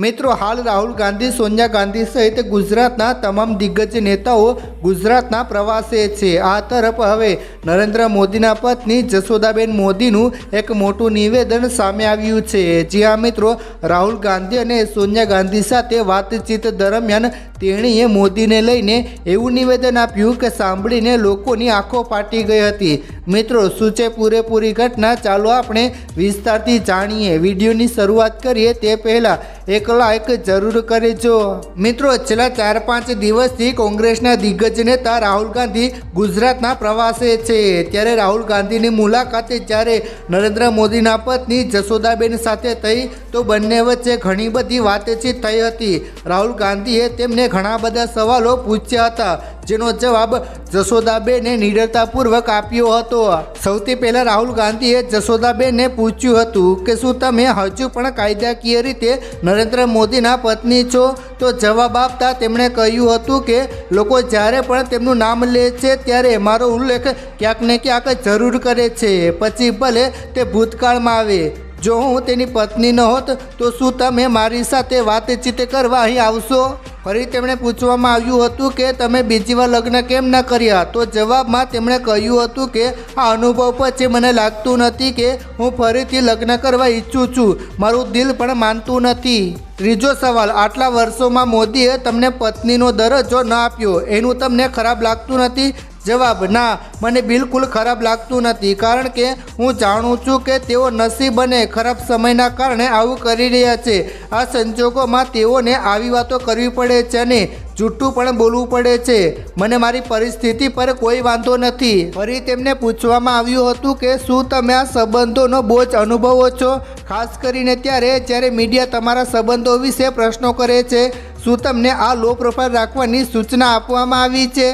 મિત્રો, હાલ રાહુલ ગાંધી, સોનિયા ગાંધી સહિત ગુજરાતના તમામ દિગ્ગજ નેતાઓ ગુજરાતના પ્રવાસે છે. આ તરફ હવે નરેન્દ્ર મોદીના પત્ની જશોદાબેન મોદીનું એક મોટું નિવેદન સામે આવ્યું છે. જ્યાં મિત્રો, રાહુલ ગાંધી અને સોનિયા ગાંધી સાથે વાતચીત દરમિયાન તેણીએ મોદીને લઈને એવું નિવેદન આપ્યું કે સાંભળીને લોકોની આંખો ફાટી ગઈ હતી. મિત્રો, શું છે પૂરેપૂરી ઘટના? ચાલો આપણે વિસ્તારથી જાણીએ. વિડીયોની શરૂઆત કરીએ તે પહેલાં એક લાઈક જરૂર કરજો. મિત્રો, છેલ્લા ચાર પાંચ દિવસથી કોંગ્રેસના દિગ્ગજ નેતા રાહુલ ગાંધી ગુજરાતના પ્રવાસે છે. ત્યારે રાહુલ ગાંધીની મુલાકાતે જ્યારે નરેન્દ્ર મોદીના પત્ની જશોદાબેન સાથે થઈ તો બંને વચ્ચે ઘણી બધી વાતચીત થઈ હતી. રાહુલ ગાંધીએ તેમને ઘણા બધા સવાલો પૂછ્યા હતા, જેનો જવાબ જશોદાબેને નિડરતાપૂર્વક આપ્યો હતો. સૌથી પહેલાં રાહુલ ગાંધીએ જશોદાબેનને પૂછ્યું હતું કે, શું તમે હજુ પણ કાયદાકીય રીતે નરેન્દ્ર મોદીના પત્ની છો? તો જવાબ આપતા તેમણે કહ્યું હતું કે, લોકો જ્યારે પણ તેમનું નામ લે છે, ત્યારે મારો ઉલ્લેખ ક્યાંક ને ક્યાંક જરૂર કરે છે. પછી ભલે તે ભૂતકાળમાં આવે જો હું તેની પત્ની ન હોત, તો શું તમે મારી સાથે વાતચીત કરવા અહીં આવશો? ફરી તેમણે પૂછવામાં આવ્યું હતું કે તમે બીજી વાર લગ્ન કેમ ન કર્યા? તો જવાબમાં તેમણે કહ્યું હતું કે આ અનુભવ પછી મને લાગતું નથી કે હું ફરીથી લગ્ન કરવા ઈચ્છું છું. મારું દિલ પણ માનતું નથી. ત્રીજો સવાલ, આટલા વર્ષોમાં મોદીએ તમને પત્નીનો દરજ્જો ન આપ્યો. એનું તમને ખરાબ લાગતું નથી? જવાબ, ના, મને બિલકુલ ખરાબ લાગતું નથી, કારણ કે હું જાણું છું કે તેઓ નસીબ અને ખરાબ સમયના કારણે આવું કરી રહ્યા છે. આ સંજોગોમાં તેઓને આવી વાતો કરવી પડે છે અને જૂઠું પણ બોલવું પડે છે. મને મારી પરિસ્થિતિ પર કોઈ વાંધો નથી. ફરી તેમને પૂછવામાં આવ્યું હતું કે, શું તમે આ સંબંધોનો બોજ અનુભવો છો? ખાસ કરીને ત્યારે જ્યારે મીડિયા તમારા સંબંધો વિશે પ્રશ્નો કરે છે. શું તમને આ લો પ્રોફાઇલ રાખવાની સૂચના આપવામાં આવી છે?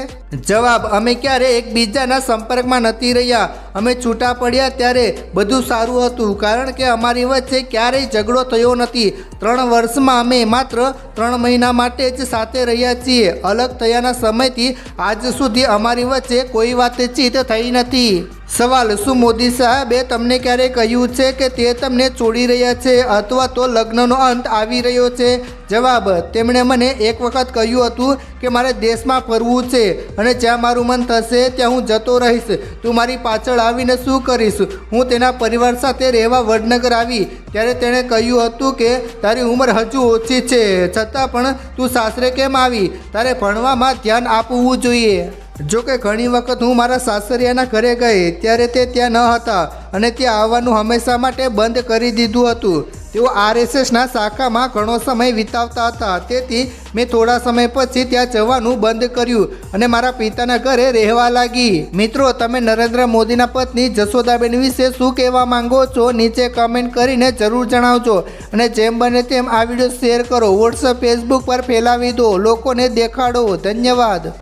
જવાબ, અમે ક્યારે એકબીજાના સંપર્કમાં નથી રહ્યા. અમે છૂટા પડ્યા ત્યારે બધું સારું હતું, કારણ કે અમારી વચ્ચે ક્યારેય ઝઘડો થયો નથી. ત્રણ વર્ષમાં અમે માત્ર ત્રણ મહિના માટે જ સાથે રહ્યા છીએ. અલગ થયાના સમયથી આજ સુધી અમારી વચ્ચે કોઈ વાતચીત થઈ નથી. સવાલ, શું મોદી સાહેબે તમને ક્યારે કહ્યું છે કે તે તમને છોડી રહ્યા છે અથવા તો લગ્નનો અંત આવી રહ્યો છે? જવાબ, તેમણે મને એક વખત કહ્યું હતું કે મારે દેશમાં ફરવું છે અને જ્યાં મારું મન થશે ત્યાં હું જતો રહીશ. તું મારી પાછળ આવીને શું કરીશ? હું તેના પરિવાર સાથે રહેવા વડનગર આવી. ત્યારે તેણે કહ્યું હતું કે, તારી ઉંમર હજુ ઓછી છે. છતાં પણ તું સાસરે કેમ આવી? તારે ભણવામાં ધ્યાન આપવું જોઈએ. જો કે ઘણી વખત હું મારા સાસરિયાના ઘરે ગઈ, ત્યારે તે ત્યાં ન હતા અને ત્યાં આવવાનું હંમેશા માટે બંધ કરી દીધું હતું. તેઓ આરએસએસના શાખામાં ઘણો સમય વિતાવતા હતા. તેથી મેં થોડા સમય પછી ત્યાં જવાનું બંધ કર્યું અને મારા પિતાના ઘરે રહેવા લાગી. મિત્રો, તમે નરેન્દ્ર મોદીના પત્ની જશોદાબેન વિશે શું કહેવા માંગો છો? નીચે કમેન્ટ કરીને જરૂર જણાવજો. અને જેમ બને તેમ આ વીડિયો શેર કરો. વોટ્સઅપ ફેસબુક પર ફેલાવી દો. લોકોને દેખાડો. ધન્યવાદ.